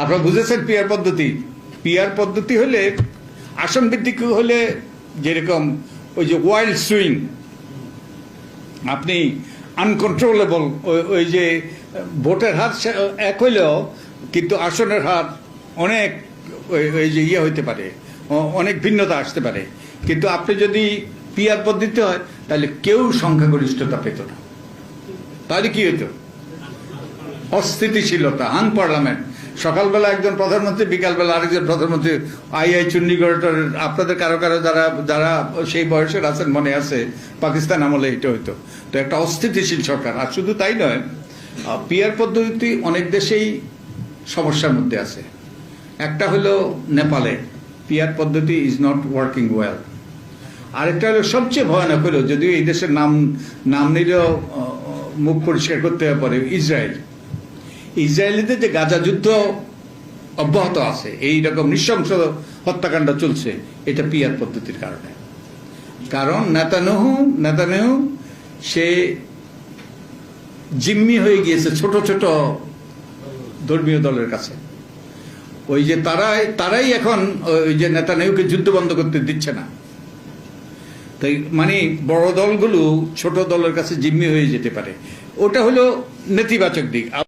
আপনারা বুঝেছেন পিয়ার পদ্ধতি? পিয়ার পদ্ধতি হলে আসন ভিত্তিক হলে যেরকম ওই যে ওয়াইল্ড সুইং আপনি আনকন্ট্রোলেবল ওই যে ভোটের হাত এক হইলেও কিন্তু আসনের হাত অনেক, ওই যে ইয়ে হইতে পারে অনেক ভিন্নতা আসতে পারে। কিন্তু আপনি যদি পিয়ার পদ্ধতি হয়, তাহলে কেউ সংখ্যাগরিষ্ঠতা পেত না। তাহলে কি হতো অস্থিতিশীলতা আন পার্লামেন্ট সকালবেলা একজন প্রধানমন্ত্রী, বিকালবেলা আরেকজন প্রধানমন্ত্রী আই আই চুন্নিগড়ের আপনাদের কারও কারও যারা যারা সেই বয়সের আছেন মনে আছে, পাকিস্তান আমলে এটা হইতো। তো একটা অস্থিতিশীল সরকার। আর শুধু তাই নয় পিয়ার পদ্ধতি অনেক দেশেই সমস্যার মধ্যে আছে। একটা হলো নেপালে, পিয়ার পদ্ধতি ইজ নট ওয়ার্কিং ওয়েল আরেকটা হলো সবচেয়ে ভয়ানক হলো, যদিও এই দেশের নাম নাম নিলেও মুখ পরিষ্কার করতে পারে, ইসরায়েল। ইসরায়েলিতে যে গাজা যুদ্ধ অব্যাহত আছে, এই রকম নৃশংস হত্যাকাণ্ড চলছে, এটা পিয়ার পদ্ধতির কারণে। কারণ নেতানহু নেতানহু, সে জিম্মি হয়ে গিয়েছে ছোট ছোট ধর্মীয় দলের কাছে। ওই যে তারাই তারাই এখন ওই যে নেতানহুকে যুদ্ধ বন্ধ করতে দিচ্ছে না। তাই মানে বড় দলগুলো ছোট দলের কাছে জিম্মি হয়ে যেতে পারে। ওটা হলো নেতিবাচক দিক।